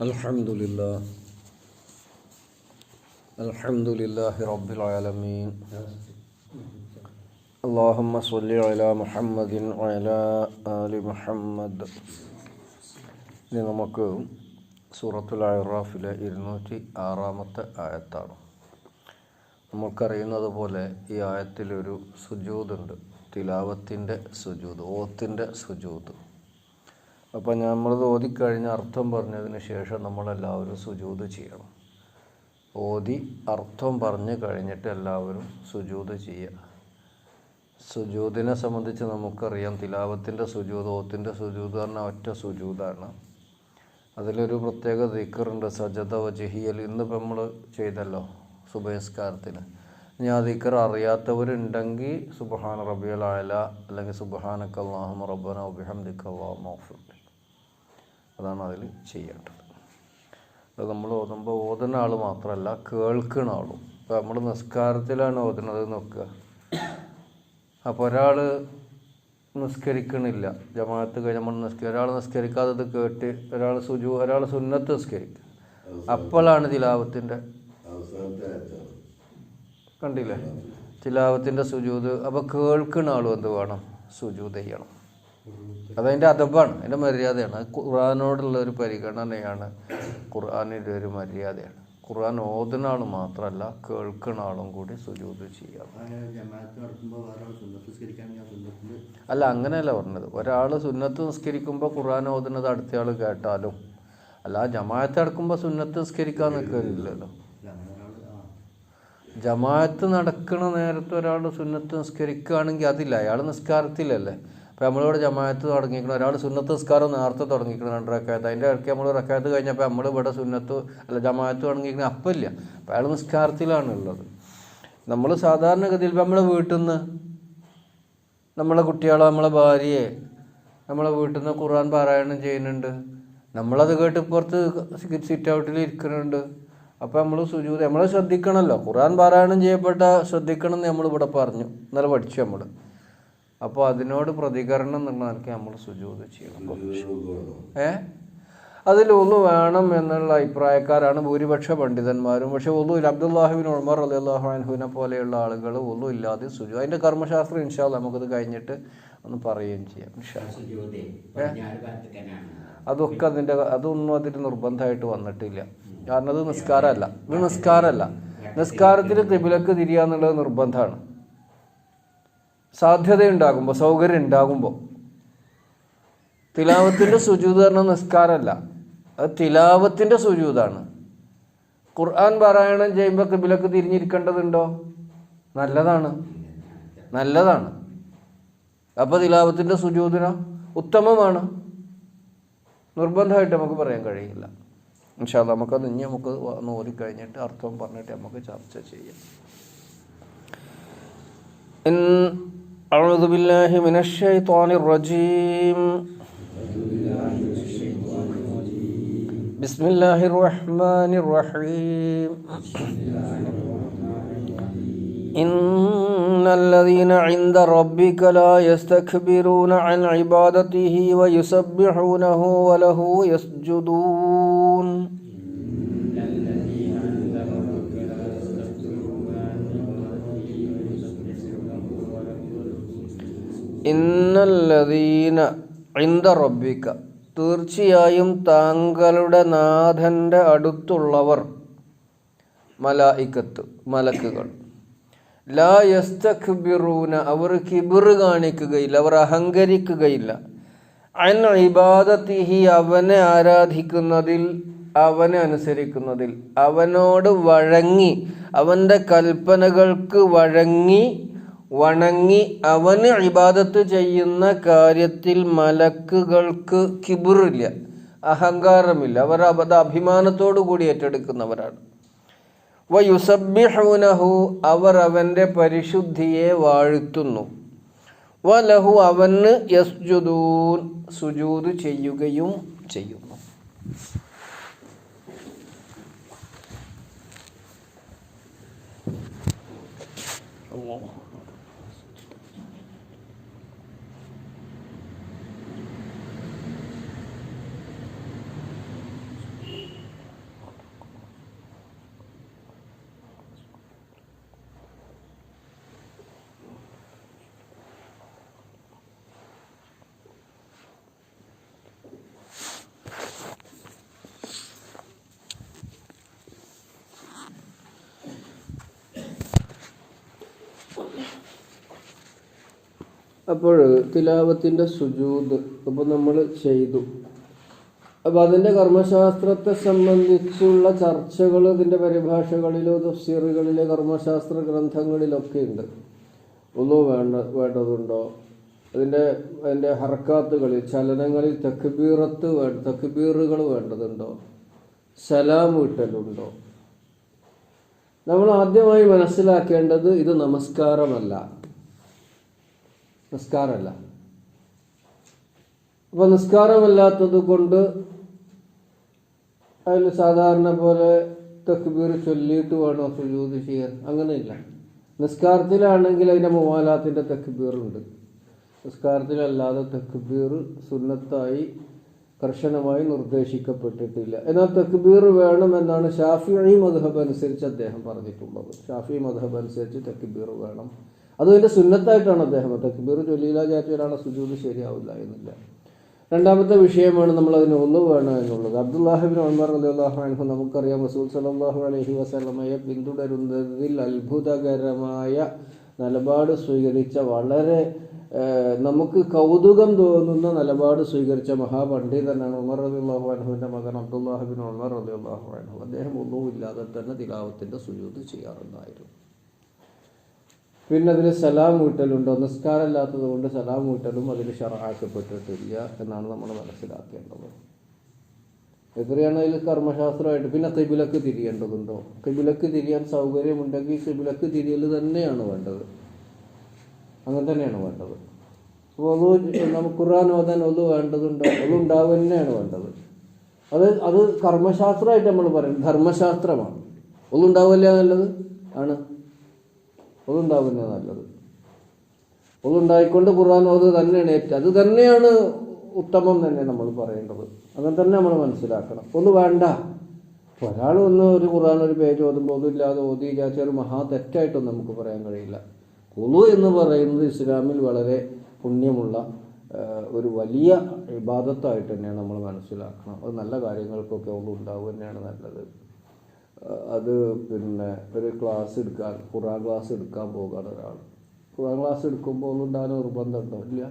الحمد لله الحمد لله رب العالمين اللهم صل على محمد وعلى آل محمد ഇനി നമുക്ക് സൂറത്തുൽ അറാഫിലെ ഇരുന്നൂറ്റി ആറാമത്തെ ആയത്താണ് നമുക്കറിയുന്നത് പോലെ ഈ ആയത്തിലൊരു സുജൂതുണ്ട് തിലാവത്തിൻ്റെ സുജൂത് ഓത്തിൻ്റെ സുജൂത് അപ്പോൾ നമ്മൾ ഓതിക്കഴിഞ്ഞ് അർത്ഥം പറഞ്ഞതിന് ശേഷം നമ്മളെല്ലാവരും സുജൂത് ചെയ്യണം. ഓതി അർത്ഥം പറഞ്ഞു കഴിഞ്ഞിട്ട് എല്ലാവരും സുജൂത് ചെയ്യുക. സുജൂതിനെ സംബന്ധിച്ച് നമുക്കറിയാം തിലാവത്തിന്റെ സുജൂത് ഓത്തിന്റെ സുജൂത് പറഞ്ഞാൽ ഒറ്റ സുജൂതാണ്. അതിലൊരു പ്രത്യേക ദിക്കറുണ്ട് സജത വജഹിയൽ. ഇന്നിപ്പോൾ നമ്മൾ ചെയ്തല്ലോ സുബയസ്കാരത്തിന് ഇനി ആ ദിക്കർ അറിയാത്തവരുണ്ടെങ്കിൽ സുബഹാൻ റബിയൽ ആല അല്ലെങ്കിൽ സുബഹാനക്ക് റബ്ബന റബ്ബന ഉബിഹംദിക്ക് അള്ളാഹു അതാണ് അതിൽ ചെയ്യേണ്ടത്. അത് നമ്മൾ ഓതുമ്പോൾ ഓതുന്ന ആൾ മാത്രമല്ല കേൾക്കുന്ന ആളും. ഇപ്പോൾ നമ്മൾ നിസ്കാരത്തിലാണ് ഓതുന്നത് നോക്കുക. അപ്പോൾ ഒരാൾ നിസ്കരിക്കണില്ല ജമാഅത്ത് കഴിഞ്ഞ് നമ്മൾ നിസ്കരി ഒരാൾ നിസ്കരിക്കാത്തത് കേട്ട് ഒരാൾ സുജു ഒരാൾ സുന്നത്ത് നിസ്കരിക്കുക അപ്പോഴാണ് തിലാവത്തിന്റെ കണ്ടില്ലേ? തിലാവത്തിന്റെ സുജൂത്. അപ്പോൾ കേൾക്കുന്ന ആളും എന്ത് വേണം? സുജൂത് ചെയ്യണം. അതതിന്റെ അതബാണ് അതിന്റെ മര്യാദയാണ്. അത് ഖുർആാനോടുള്ള ഒരു പരിഗണനയാണ്. ഖുർആാനിന്റെ ഒരു മര്യാദയാണ്. ഖുർആൻ ഓതുന്ന ആൾ മാത്രമല്ല കേൾക്കുന്ന ആളും കൂടി സുജൂത് ചെയ്യാം. അല്ല അങ്ങനെയല്ല പറഞ്ഞത്. ഒരാൾ സുന്നത്ത് നിസ്കരിക്കുമ്പോൾ ഖുർആൻ ഓതുന്നത് അടുത്തയാൾ കേട്ടാലും അല്ല ജമാഅത്ത് നടക്കുമ്പോൾ സുന്നത്ത് നിസ്കരിക്കാൻ നിൽക്കില്ലല്ലോ ജമാഅത്ത് നടക്കുന്ന നേരത്തെ ഒരാൾ സുന്നത്ത് നിസ്കരിക്കുകയാണെങ്കിൽ അതില്ല അയാൾ നിസ്കാരത്തിലല്ലേ? അപ്പോൾ നമ്മളിവിടെ ജമാഅത്ത് തുടങ്ങിയിരിക്കണം. ഒരാൾ സുന്നത്ത് നിസ്കാരം നേരത്തെ തുടങ്ങിയിരിക്കണം രണ്ട് റക്കായത്ത്. അതിന്റെ ഇടയ്ക്ക് നമ്മൾ റക്കായത്ത് കഴിഞ്ഞപ്പോൾ നമ്മൾ ഇവിടെ സുന്നത്ത് അല്ല ജമാഅത്ത് തുടങ്ങിയിരിക്കണം അപ്പം ഇല്ല. അപ്പോൾ അയാൾ നിസ്കാരത്തിലാണ് ഉള്ളത്. നമ്മൾ സാധാരണഗതിയിൽ ഇപ്പം നമ്മളെ വീട്ടിൽ നിന്ന് നമ്മളെ കുട്ടികളെ നമ്മളെ ഭാര്യയെ നമ്മളെ വീട്ടിൽ നിന്ന് ഖുർആൻ പാരായണം ചെയ്യുന്നുണ്ട്. നമ്മളത് കേട്ട് പുറത്ത് സിറ്റ് ഔട്ടിൽ ഇരിക്കുന്നുണ്ട്. അപ്പോൾ നമ്മൾ സുജൂത് നമ്മൾ ശ്രദ്ധിക്കണമല്ലോ ഖുർആൻ പാരായണം ചെയ്യപ്പെട്ട ശ്രദ്ധിക്കണം എന്ന് നമ്മളിവിടെ പറഞ്ഞു. ഇന്നലെ പഠിച്ചു നമ്മൾ അപ്പോൾ അതിനോട് പ്രതികരണം എന്നുള്ള നിലയ്ക്ക് നമ്മൾ സുജൂത് ചെയ്യണം. ഏ? അതിൽ ഒന്നു വേണം എന്നുള്ള അഭിപ്രായക്കാരാണ് ഭൂരിപക്ഷ പണ്ഡിതന്മാരും. പക്ഷെ ഒന്നുമില്ല ഇല്ല. അബ്ദുല്ലാഹിബിൻ ഉമർ അലി അള്ളാഹു പോലെയുള്ള ആളുകൾ ഒന്നും ഇല്ലാതെ സുജു അതിന്റെ കർമ്മശാസ്ത്രം ഇൻഷാല്ല നമുക്കത് കഴിഞ്ഞിട്ട് ഒന്ന് പറയുകയും ചെയ്യാം. അതൊക്കെ അതിന്റെ അതൊന്നും അതിൽ നിർബന്ധമായിട്ട് വന്നിട്ടില്ല. കാരണം അത് നിസ്കാരമല്ല. ഇത് നിസ്കാരമല്ല. നിസ്കാരത്തിൽ തിബിലക്ക് തിരിയുക എന്നുള്ളത് നിർബന്ധമാണ്. സാധ്യതയുണ്ടാകുമ്പോൾ സൗകര്യം ഉണ്ടാകുമ്പോൾ തിലാവത്തിന്റെ സുജൂത് നിസ്കാരമല്ല. അത് തിലാവത്തിന്റെ സുജൂതാണ്. ഖുർആൻ പാരായണം ചെയ്യുമ്പോൾ കിബിലക്ക് തിരിഞ്ഞിരിക്കേണ്ടതുണ്ടോ? നല്ലതാണ്. നല്ലതാണ്. അപ്പോൾ തിലാവത്തിന്റെ സുജൂതിനോ ഉത്തമമാണ്. നിർബന്ധമായിട്ട് നമുക്ക് പറയാൻ കഴിയില്ല. അല്ലാ നമുക്കത് ഇനി നമുക്ക് ഒന്ന് കഴിഞ്ഞിട്ട് അർത്ഥം പറഞ്ഞിട്ട് നമുക്ക് ചർച്ച ചെയ്യാം. إن أعوذ بالله من الشيطان الرجيم. بسم الله الرحمن الرحيم. إن الذين عند ربك لا يستكبرون عن عبادته ويسبحونه وله يسجدون. ഇന്നല്ലതീന ഇന്ദ റബ്ബിക്ക തീർച്ചയായും താങ്കളുടെ നാഥന്റെ അടുത്തുള്ളവർ മലായിക്കത്ത് മലക്കുകൾ. ലാ യസ്തഖ്ബിറൂന അവർ കിബിർ കാണിക്കുകയില്ല അവർ അഹങ്കരിക്കുകയില്ല. അൻ ഇബാദത്തിഹി അവനെ ആരാധിക്കുന്നതിൽ അവനെ അനുസരിക്കുന്നതിൽ. അവനോട് വഴങ്ങി അവന്റെ കൽപ്പനകൾക്ക് വഴങ്ങി വണങ്ങി അവന് ഇബാദത്ത് ചെയ്യുന്ന കാര്യത്തിൽ മലക്കുകൾക്ക് കിബിറില്ല അഹങ്കാരമില്ല. അവർ അത് അഭിമാനത്തോടു കൂടി ഏറ്റെടുക്കുന്നവരാണ്. വയുസബ്ബിഹൂനഹു അവർ അവന്റെ പരിശുദ്ധിയെ വാഴ്ത്തുന്നു. വ ലഹു അവന് യസ്ജുദൂൻ സുജൂദ് ചെയ്യുകയും ചെയ്യുന്നു. അപ്പോൾ തിലാവത്തിന്റെ സുജൂദ് അപ്പോൾ നമ്മൾ ചെയ്തു. അപ്പോൾ അതിന്റെ കർമ്മശാസ്ത്രത്തെ സംബന്ധിച്ചുള്ള ചർച്ചകൾ ഇതിന്റെ പരിഭാഷകളിലോ തഫ്സീറുകളിലെ കർമ്മശാസ്ത്ര ഗ്രന്ഥങ്ങളിലൊക്കെ ഉണ്ട്. ഒന്നും വേണ്ട വേണ്ടതുണ്ടോ? അതിന്റെ അതിന്റെ ഹർക്കാത്തുകളിൽ ചലനങ്ങളിൽ തക്ബീറത്ത് വേ തക്ബീറുകൾ വേണ്ടതുണ്ടോ? സലാം വീട്ടലുണ്ടോ നമ്മൾ ആദ്യമായി മനസ്സിലാക്കേണ്ടത് ഇത് നമസ്കാരമല്ല. നിസ്കാരമല്ല. അപ്പൊ നിസ്കാരമല്ലാത്തത് കൊണ്ട് അതിൽ സാധാരണ പോലെ തക്ബീർ ചൊല്ലിയിട്ട് വേണോ സുജൂത് ചെയ്യാൻ? അങ്ങനെയില്ല. നിസ്കാരത്തിലാണെങ്കിൽ അതിന്റെ മുവാലാത്തിന്റെ തക്ബീറുണ്ട്. നിസ്കാരത്തിലല്ലാതെ തക്ബീർ സുന്നത്തായി കർശനമായി നിർദ്ദേശിക്കപ്പെട്ടിട്ടില്ല. എന്നാൽ തക്ബീർ വേണമെന്നാണ് ഷാഫി മധുഹബ് അനുസരിച്ച് അദ്ദേഹം പറഞ്ഞിട്ടുള്ളത്. ഷാഫി മധുഹബ് അനുസരിച്ച് തക്ബീർ വേണം. അതിന്റെ സുന്നത്തായിട്ടാണ് അദ്ദേഹം. തക്ബീർ ചൊല്ലിയില്ല ചാറ്റി സുജൂത് ശരിയാവില്ല എന്നില്ല. രണ്ടാമത്തെ വിഷയമാണ് നമ്മൾ അതിന് ഒന്ന് വേണം എന്നുള്ളത്. അബ്ദുല്ലാഹിബിൻ ഉമർ അലിഹു അൻഹു നമുക്കറിയാം റസൂൽ സലാഹു അലഹി വസ്ലമയെ പിന്തുടരുന്നതിൽ അത്ഭുതകരമായ നിലപാട് സ്വീകരിച്ച വളരെ നമുക്ക് കൗതുകം തോന്നുന്ന നിലപാട് സ്വീകരിച്ച മഹാപണ്ഡിതനാണ് ഉമർ അലിഹു അൻഹുവിന്റെ മകൻ അബ്ദുല്ലാഹിബിൻ ഉമർ അലിഹു അൻഹു. അദ്ദേഹം ഒന്നുമില്ലാതെ തന്നെ തിലാവത്തിന്റെ സുജൂത് ചെയ്യാറുണ്ടായിരുന്നു. പിന്നെ അതിൽ സലാം വീട്ടലുണ്ടോ? നിസ്കാരമില്ലാത്തത് കൊണ്ട് സലാം വീട്ടലും അതിൽ ഷറാക്കപ്പെട്ടിട്ടില്ല എന്നാണ് നമ്മൾ മനസ്സിലാക്കേണ്ടത്. എത്രയാണ് അതിൽ കർമ്മശാസ്ത്രമായിട്ട്? പിന്നെ കിബിലക്ക് തിരിയേണ്ടതുണ്ടോ? കിബിലക്ക് തിരിയാൻ സൗകര്യമുണ്ടെങ്കിൽ കിബിലക്ക് തിരിയൽ തന്നെയാണ് വേണ്ടത്. അങ്ങനെ തന്നെയാണ് വേണ്ടത്. അപ്പോൾ ഒതു നമുക്ക് ഖുർആൻ ഓതാൻ ഒതു വേണ്ടതുണ്ടോ? ഒതു ഉണ്ടാവുക തന്നെയാണ് വേണ്ടത്. അത് അത് കർമ്മശാസ്ത്രമായിട്ട് നമ്മൾ പറയും ധർമ്മശാസ്ത്രമാണ്. ഒന്നും ഉണ്ടാവില്ല എന്നുള്ളത് ആണ്. ഒതുണ്ടാവുന്നത് നല്ലത്. അതുണ്ടായിക്കൊണ്ട് ഖുർആൻ ഓത് തന്നെയാണ് ഏറ്റവും അത് തന്നെയാണ് ഉത്തമം തന്നെ നമ്മൾ പറയേണ്ടത്. അങ്ങനെ തന്നെ നമ്മൾ മനസ്സിലാക്കണം. ഒന്ന് വേണ്ട. ഒരാൾ ഒന്ന് ഒരു ഖുർആൻ ഒരു പേജ് ഓതുമ്പോൾ ഒന്നുമില്ലാതെ ഓതി വിചാരിച്ച ഒരു മഹാ തെറ്റായിട്ടൊന്നും നമുക്ക് പറയാൻ കഴിയില്ല. കുളു എന്ന് പറയുന്നത് ഇസ്ലാമിൽ വളരെ പുണ്യമുള്ള ഒരു വലിയ വിവാദത്തായിട്ട് തന്നെയാണ് നമ്മൾ മനസ്സിലാക്കണം. അത് നല്ല കാര്യങ്ങൾക്കൊക്കെ ഒന്നും ഉണ്ടാവുക തന്നെയാണ് നല്ലത്. അത് പിന്നെ ഒരു ക്ലാസ് എടുക്കാൻ ഖുറാൻ ക്ലാസ് എടുക്കാൻ പോകുകയാണ് ഒരാൾ ഖുറാൻ ക്ലാസ് എടുക്കുമ്പോൾ ഒന്നുണ്ടാകാൻ നിർബന്ധമുണ്ടോ ഇല്ല.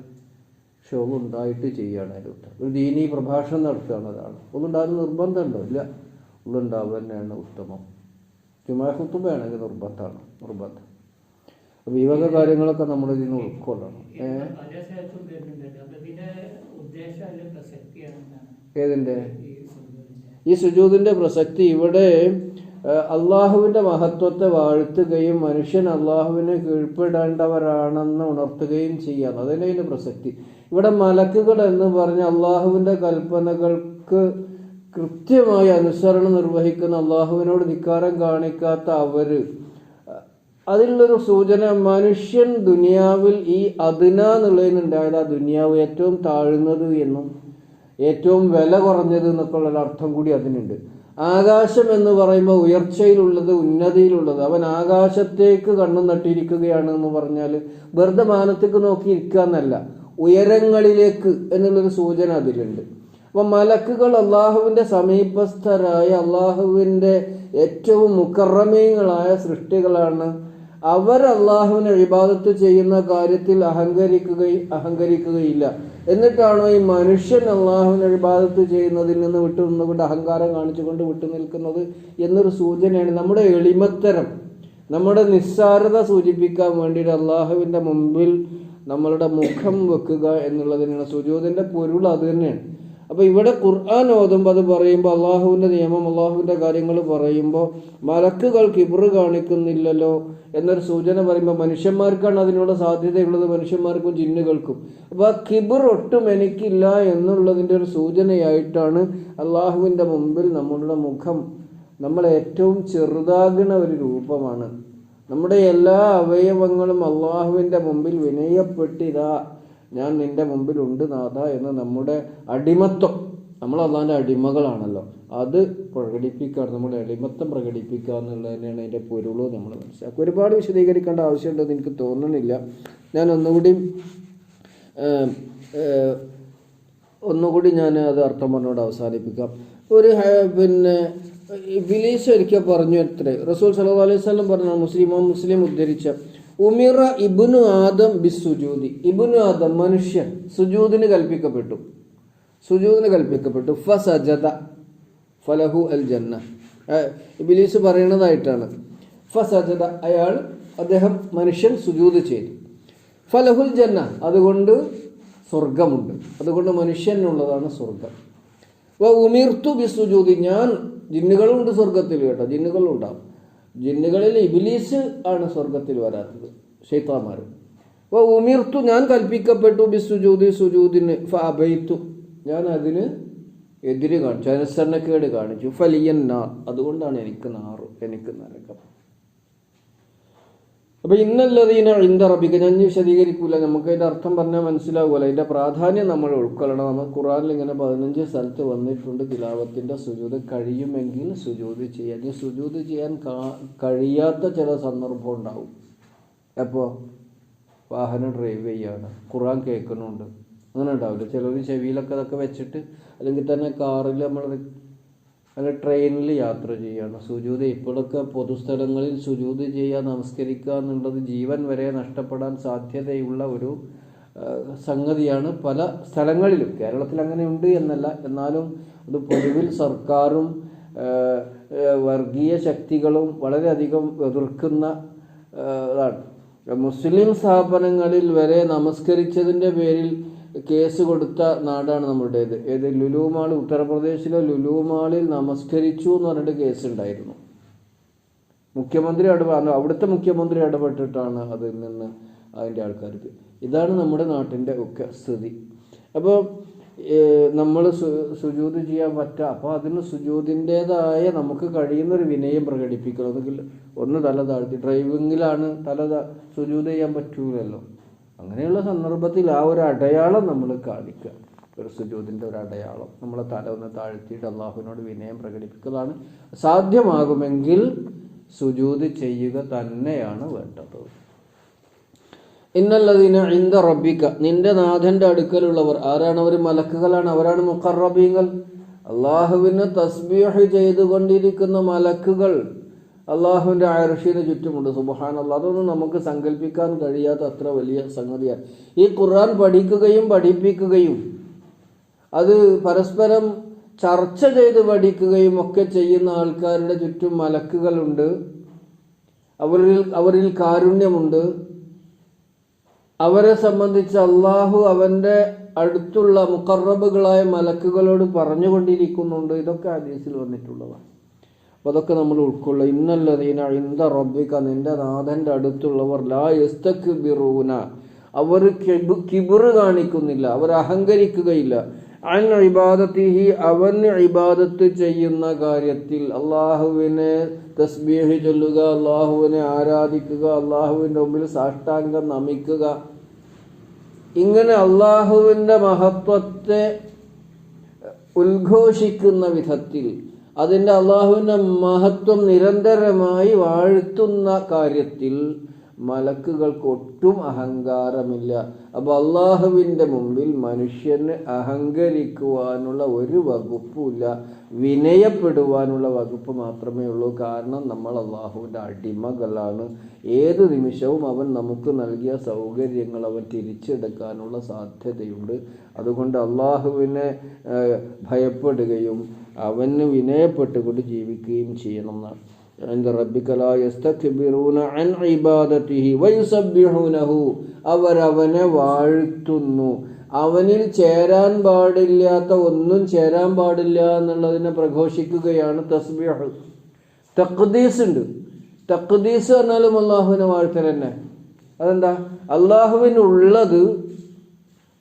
പക്ഷെ ഒന്നും ഉണ്ടായിട്ട് ചെയ്യുകയാണ് അതിലൂടെ ഒരു ദീനീ പ്രഭാഷണം നടത്തുകയാണ് ഒരാൾ ഒന്നും ഉണ്ടാകാൻ നിർബന്ധമുണ്ടോ ഇല്ല. ഉള്ളുണ്ടാവുക തന്നെയാണ് ഉത്തമം. ചുമ്മാ കുത്തുമ്പോഴാണെങ്കിൽ നിർബന്ധമാണ്. നിർബന്ധം. അപ്പോൾ ഈ വക കാര്യങ്ങളൊക്കെ നമ്മൾ ഇതിൽ നിന്ന് ഉൾക്കൊള്ളണം. അപ്പൊ ഏതിന്റെ ഈ സുജൂദിന്റെ പ്രസക്തി ഇവിടെ അള്ളാഹുവിന്റെ മഹത്വത്തെ വാഴ്ത്തുകയും മനുഷ്യൻ അള്ളാഹുവിനെ കീഴ്പ്പെടേണ്ടവരാണെന്ന് ഉണർത്തുകയും ചെയ്യാം. അതന്നെ ഇതിന്റെ പ്രസക്തി. ഇവിടെ മലക്കുകൾ എന്ന് പറഞ്ഞ് അള്ളാഹുവിന്റെ കൽപ്പനകൾക്ക് കൃത്യമായി അനുസരണം നിർവഹിക്കുന്ന അള്ളാഹുവിനോട് ധിക്കാരം കാണിക്കാത്ത അവർ അതിലുള്ളൊരു സൂചന മനുഷ്യൻ ദുനിയാവിൽ ഈ അതിന ഉണ്ടായത് ആ ദുനിയാവ് ഏറ്റവും താഴ്ന്നത് എന്നും. ഏറ്റവും വില കുറഞ്ഞത് എന്നൊക്കെയുള്ള അർത്ഥം കൂടി അതിനുണ്ട്. ആകാശം എന്ന് പറയുമ്പോൾ ഉയർച്ചയിലുള്ളത് ഉന്നതിയിലുള്ളത്. അവൻ ആകാശത്തേക്ക് കണ്ണു നട്ടിരിക്കുകയാണ് എന്ന് പറഞ്ഞാൽ വെറുതെ മാനത്തേക്ക് നോക്കി ഇരിക്കുക എന്നല്ല ഉയരങ്ങളിലേക്ക് എന്നുള്ളൊരു സൂചന അതിലുണ്ട്. അപ്പൊ മലക്കുകൾ അള്ളാഹുവിന്റെ സമീപസ്ഥരായ അള്ളാഹുവിന്റെ ഏറ്റവും മുക്കറമീങ്ങളായ സൃഷ്ടികളാണ് അവർ അള്ളാഹുവിനെ ഇബാദത്ത് ചെയ്യുന്ന കാര്യത്തിൽ അഹങ്കരിക്കുകയും അഹങ്കരിക്കുകയില്ല. എന്നിട്ടാണോ ഈ മനുഷ്യൻ അള്ളാഹുവിനെ ഇബാദത്ത് ചെയ്യുന്നതിൽ നിന്ന് വിട്ടു നിന്നുകൊണ്ട് അഹങ്കാരം കാണിച്ചുകൊണ്ട് വിട്ടു നിൽക്കുന്നത് എന്നൊരു സൂചനയാണ് നമ്മുടെ എളിമത്തരം. നമ്മുടെ നിസ്സാരത സൂചിപ്പിക്കാൻ വേണ്ടിയിട്ട് അള്ളാഹുവിന്റെ മുമ്പിൽ നമ്മളുടെ മുഖം വെക്കുക എന്നുള്ളതിനാണ്. സുജോതിന്റെ പൊരുൾ അത് തന്നെയാണ്. അപ്പോൾ ഇവിടെ ഖുർആൻ ഓതുമ്പോൾ അത് പറയുമ്പോൾ അള്ളാഹുവിന്റെ നിയമം അള്ളാഹുവിന്റെ കാര്യങ്ങൾ പറയുമ്പോൾ മലക്കുകൾ കിബറ് കാണിക്കുന്നില്ലല്ലോ എന്നൊരു സൂചന പറയുമ്പോൾ മനുഷ്യന്മാർക്കാണ് അതിനുള്ള സാധ്യതയുള്ളത് മനുഷ്യന്മാർക്കും ജിന്നുകൾക്കും. അപ്പോൾ ആ കിബർ ഒട്ടും എനിക്കില്ല എന്നുള്ളതിന്റെ ഒരു സൂചനയായിട്ടാണ് അള്ളാഹുവിന്റെ മുമ്പിൽ നമ്മളുടെ മുഖം. നമ്മൾ ഏറ്റവും ചെറുതാകുന്ന ഒരു രൂപമാണ്. നമ്മുടെ എല്ലാ അവയവങ്ങളും അള്ളാഹുവിന്റെ മുമ്പിൽ വിനയപ്പെട്ടിതാ. ഞാൻ നിന്റെ മുമ്പിലുണ്ട് നാഥ എന്ന് നമ്മുടെ അടിമത്വം നമ്മൾ അള്ളാന്റെ അടിമകളാണല്ലോ. അത് പ്രകടിപ്പിക്കുകയാണ് നമ്മുടെ അടിമത്തം പ്രകടിപ്പിക്കുക എന്നുള്ളത് തന്നെയാണ് അതിന്റെ പൊരുൾ നമ്മൾ മനസ്സിലാക്കുക. ഒരുപാട് വിശദീകരിക്കേണ്ട ആവശ്യമുണ്ടെന്ന് എനിക്ക് തോന്നുന്നില്ല ഞാൻ ഒന്നുകൂടി ഒന്നുകൂടി ഞാൻ അത് അർത്ഥം പറഞ്ഞുകൊണ്ട് അവസാനിപ്പിക്കാം. ഒരു പിന്നെ ബിലീസ് ഒരിക്കൽ പറഞ്ഞു എത്ര? റസൂൽ സലഹ് അലൈഹി സ്വലം പറഞ്ഞു മുസ്ലിമോ മുസ്ലിം ഉദ്ധരിച്ച ഉമിറ ഇബുനു ആദം ബി സുജൂദി ഇബുനു ആദം മനുഷ്യൻ സുജൂദിന് കൽപ്പിക്കപ്പെട്ടു. സുജൂദിന് കൽപ്പിക്കപ്പെട്ടു. ഫസജത ഫലഹു അൽ ജന്ന ബിലീസ് പറയുന്നതായിട്ടാണ് ഫസജത അയാൾ അദ്ദേഹം മനുഷ്യൻ സുജൂദ് ചെയ്തു. ഫലഹുൽ ജന്ന അതുകൊണ്ട് സ്വർഗമുണ്ട്. അതുകൊണ്ട് മനുഷ്യനുള്ളതാണ് സ്വർഗം. വ ഉമിർത്തു ബിസുജൂദി ഞാൻ ജിന്നുകളുണ്ട് സ്വർഗത്തിൽ കേട്ടോ ജിന്നുകളും ഉണ്ടാവും ജിന്നുകളിൽ ഇബിലീസ് ആണ് സ്വർഗത്തിൽ വരാത്തത്. ഷെയ്ത്താമാർ അപ്പോൾ ഉമിർത്തു ഞാൻ കൽപ്പിക്കപ്പെട്ടു ബി സുജൂദിന് ഫ അബൈത്തു. ഞാൻ അതിന് എതിര് കാണിച്ചു അനുസരണക്കേട് കാണിച്ചു. ഫലിയൻ നാർ. അതുകൊണ്ടാണ് എനിക്ക് നാറ് എനിക്ക് നരകം. അപ്പൊ ഇന്നല്ലതീന ഇന്ത റബിക്ക് ഞാൻ വിശദീകരിക്കൂല. നമുക്ക് അതിന്റെ അർത്ഥം പറഞ്ഞാൽ മനസ്സിലാവുമല്ലോ. അതിന്റെ പ്രാധാന്യം നമ്മൾ ഉൾക്കൊള്ളണം. നമ്മൾ ഖുറാനിൽ ഇങ്ങനെ പതിനഞ്ച് സ്ഥലത്ത് വന്നിട്ടുണ്ട്. തിലാവത്തിന്റെ സുജൂത് കഴിയുമെങ്കിൽ സുജൂത് ചെയ്യാൻ. ഈ സുജൂത് ചെയ്യാൻ കഴിയാത്ത ചില സന്ദർഭം ഉണ്ടാവും. എപ്പോ? വാഹനം ഡ്രൈവ് ചെയ്യാണ്. ഖുറാൻ കേൾക്കുന്നുണ്ട്. അങ്ങനെ ഉണ്ടാവില്ല. ചിലർ ചെവിയിലൊക്കെ അതൊക്കെ വെച്ചിട്ട് അല്ലെങ്കിൽ തന്നെ കാറിൽ നമ്മൾ അല്ല ട്രെയിനിൽ യാത്ര ചെയ്യുകയാണ് സുജൂത് ഇപ്പോഴൊക്കെ പൊതുസ്ഥലങ്ങളിൽ സുജൂത് ചെയ്യുക നമസ്കരിക്കുക എന്നുള്ളത് ജീവൻ വരെ നഷ്ടപ്പെടാൻ സാധ്യതയുള്ള ഒരു സംഗതിയാണ് പല സ്ഥലങ്ങളിലും. കേരളത്തിൽ അങ്ങനെ ഉണ്ട് എന്നല്ല. എന്നാലും അത് പൊതുവിൽ സർക്കാരും വർഗീയ ശക്തികളും വളരെയധികം എതിർക്കുന്ന ഇതാണ്. മുസ്ലിം സ്ഥാപനങ്ങളിൽ വരെ നമസ്കരിച്ചതിന്റെ പേരിൽ കേസ് കൊടുത്ത നാടാണ് നമ്മുടേത്. ഏത്? ലുലു മാൾ ഉത്തർപ്രദേശിലെ ലുലു മാളിൽ നമസ്കരിച്ചു എന്ന് പറഞ്ഞിട്ട് കേസ് ഉണ്ടായിരുന്നു മുഖ്യമന്ത്രി ഇടപെ അവിടുത്തെ മുഖ്യമന്ത്രി ഇടപെട്ടിട്ടാണ് അതിൽ നിന്ന് അതിന്റെ ആൾക്കാർക്ക് ഇതാണ് നമ്മുടെ നാട്ടിന്റെ ഒക്കെ സ്ഥിതി. അപ്പോൾ നമ്മൾ സുജൂത് ചെയ്യാൻ പറ്റുക അപ്പോൾ അതിന് സുജൂതിന്റേതായ നമുക്ക് കഴിയുന്നൊരു വിനയം പ്രകടിപ്പിക്കണം. അതെങ്കിൽ ഒന്ന് തല താഴ്ത്തി. ഡ്രൈവിങ്ങിലാണ് തല സുജൂത് ചെയ്യാൻ പറ്റൂലല്ലോ. അങ്ങനെയുള്ള സന്ദർഭത്തിൽ ആ ഒരു അടയാളം നമ്മൾ കാണിക്കുക. ഒരു സുജൂതിന്റെ ഒരു അടയാളം. നമ്മളെ തല ഒന്ന് താഴ്ത്തിയിട്ട് അള്ളാഹുവിനോട് വിനയം പ്രകടിപ്പിക്കുന്നതാണ് സാധ്യമാകുമെങ്കിൽ സുജൂത് ചെയ്യുക തന്നെയാണ് വേണ്ടത്. ഇന്നല്ലതിന് ഇന്ത റബ്ബിക്ക നിന്റെ നാഥന്റെ അടുക്കലുള്ളവർ. ആരാണ് അവർ? മലക്കുകളാണ്. അവരാണ് മുഖറബീങ്ങൾ അള്ളാഹുവിന് തസ്ബീഹ് ചെയ്തുകൊണ്ടിരിക്കുന്ന മലക്കുകൾ. അള്ളാഹുവിന്റെ അയർഷീന് ചുറ്റുമുണ്ട്. സുബഹാൻ അതൊന്നും നമുക്ക് സങ്കല്പിക്കാൻ കഴിയാത്ത അത്ര വലിയ സംഗതിയാണ്. ഈ ഖുർആൻ പഠിക്കുകയും പഠിപ്പിക്കുകയും അത് പരസ്പരം ചർച്ച ചെയ്ത് പഠിക്കുകയും ഒക്കെ ചെയ്യുന്ന ആൾക്കാരുടെ ചുറ്റും മലക്കുകളുണ്ട്. അവരിൽ അവരിൽ കാരുണ്യമുണ്ട്. അവരെ സംബന്ധിച്ച് അള്ളാഹു അവന്റെ അടുത്തുള്ള മുക്കറബുകളായ മലക്കുകളോട് പറഞ്ഞുകൊണ്ടിരിക്കുന്നുണ്ട്. ഇതൊക്കെ ഹദീസിൽ വന്നിട്ടുള്ളതാണ്. അപ്പോൾ അതൊക്കെ നമ്മൾ ഉൾക്കൊള്ളുക. ഇന്നല്ലതീന ഇന്ത റബ്ബിക്ക നിന്റെ നാഥന്റെ അടുത്തുള്ളവർ ലാ യസ്തക്ബിറൂന. അവർ കിബിർ കാണിക്കുന്നില്ല. അവർ അഹങ്കരിക്കുകയില്ല. അൻ ഇബാദത്തിഹി അവൻ ഇബാദത്ത് ചെയ്യുന്ന കാര്യത്തിൽ അള്ളാഹുവിനെ തസ്ബീഹ് ചൊല്ലുക അള്ളാഹുവിനെ ആരാധിക്കുക അള്ളാഹുവിന്റെ മുമ്പിൽ സാഷ്ടാംഗം നമിക്കുക. ഇങ്ങനെ അള്ളാഹുവിന്റെ മഹത്വത്തെ ഉദ്ഘോഷിക്കുന്ന വിധത്തിൽ അതിന്റെ അള്ളാഹുവിന്റെ മഹത്വം നിരന്തരമായി വാഴ്ത്തുന്ന കാര്യത്തിൽ മലക്കുകൾക്ക് ഒട്ടും അഹങ്കാരമില്ല. അപ്പോൾ അള്ളാഹുവിന്റെ മുമ്പിൽ മനുഷ്യന് അഹങ്കരിക്കുവാനുള്ള ഒരു വകുപ്പുമില്ല. വിനയപ്പെടുവാനുള്ള വകുപ്പ് മാത്രമേ ഉള്ളൂ. കാരണം നമ്മൾ അള്ളാഹുവിന്റെ അടിമകളാണ്. ഏത് നിമിഷവും അവൻ നമുക്ക് നൽകിയ സൗകര്യങ്ങൾ അവൻ തിരിച്ചെടുക്കാനുള്ള സാധ്യതയുണ്ട്. അതുകൊണ്ട് അള്ളാഹുവിനെ ഭയപ്പെടുകയും അവന് വിനയപ്പെട്ടുകൊണ്ട് ജീവിക്കുകയും ചെയ്യണം എന്നാണ്. عند ربك لا يستكبرون عن عبادته ويسبحونه അവരവനെ വാഴ്ത്തുന്നു അവനിൽ ചേരാൻ പാടില്ലാത്ത ഒന്നും ചേരാൻ പാടില്ല എന്നുള്ളതിനെ പ്രഘോഷിക്കുകയാണ് തസ്ബീഹ് തഖ്ദീസ് ഉണ്ട് തഖ്ദീസ് പറഞ്ഞാലും അള്ളാഹുവിനെ വാഴ്ത്തൽ തന്നെ അതെന്താ അള്ളാഹുവിനുള്ളത്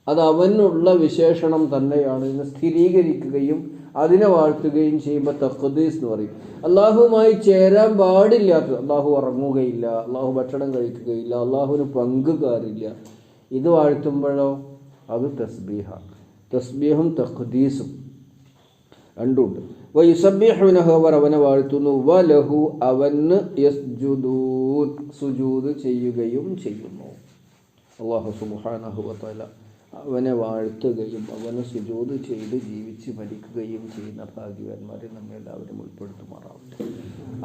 അത് അവനുള്ള വിശേഷണം തന്നെയാണ് എന്ന് സ്ഥിരീകരിക്കുകയും അതിനെ വാഴ്ത്തുകയും ചെയ്യുമ്പോൾ തഖദീസ് എന്ന് പറയും. അള്ളാഹുവുമായി ചേരാൻ പാടില്ലാത്ത അള്ളാഹു ഉറങ്ങുകയില്ല. അള്ളാഹു ഭക്ഷണം കഴിക്കുകയില്ല. അള്ളാഹുവിന് പങ്കുകാരില്ല ഇത് വാഴ്ത്തുമ്പോഴോ? അത് തസ്ബീഹ. തസ്ബീഹും തഖദീസും രണ്ടുണ്ട്. വയുസബ്ബിഹുനഹു അവർ അവനെ വാഴ്ത്തുന്നു. വലഹു അവന് യസ്ജുദൂൻ സുജൂദ് ചെയ്യുകയും ചെയ്യുന്നു. അള്ളാഹു സുബ്ഹാനഹു വതആല അവനെ വാഴ്ത്തുകയും അവന് സുജോത് ചെയ്ത് ജീവിച്ച് മരിക്കുകയും ചെയ്യുന്ന ഭാഗ്യവാന്മാരെ നമ്മെ എല്ലാവരും ഉൾപ്പെടുത്തുമാറാവട്ടെ.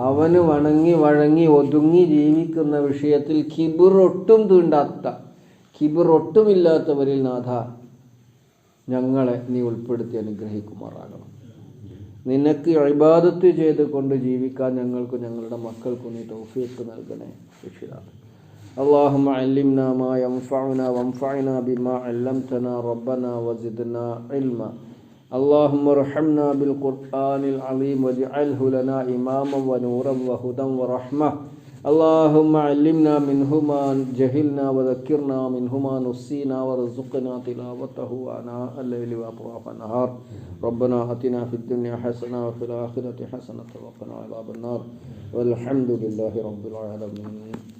അവന് വണങ്ങി വഴങ്ങി ഒതുങ്ങി ജീവിക്കുന്ന വിഷയത്തിൽ കിബിറൊട്ടും തീണ്ടാത്ത കിബിറൊട്ടുമില്ലാത്തവരിൽ നാഥ ഞങ്ങളെ നീ ഉൾപ്പെടുത്തി അനുഗ്രഹിക്കുമാറാകണം. നിനക്ക് ഇബാദത്ത് ചെയ്തുകൊണ്ട് ജീവിക്കാൻ ഞങ്ങൾക്കും ഞങ്ങളുടെ മക്കൾക്കും നീ തൗഫീഖ് നൽകണേ രക്ഷിതാവ്. اللهم علمنا ما ينفعنا وانفعنا بما علمتنا ربنا وزدنا علما. اللهم ارحمنا بالقرآن العظيم واجعله لنا إماما ونورا وهدى ورحمة. اللهم علمنا منه ما جهلنا وذكرنا منه ما نسينا وارزقنا تلاوته آناء الليل وأطراف النهار. ربنا آتنا في الدنيا حسنة وفي الآخرة حسنة وقنا عذاب النار. والحمد لله رب العالمين.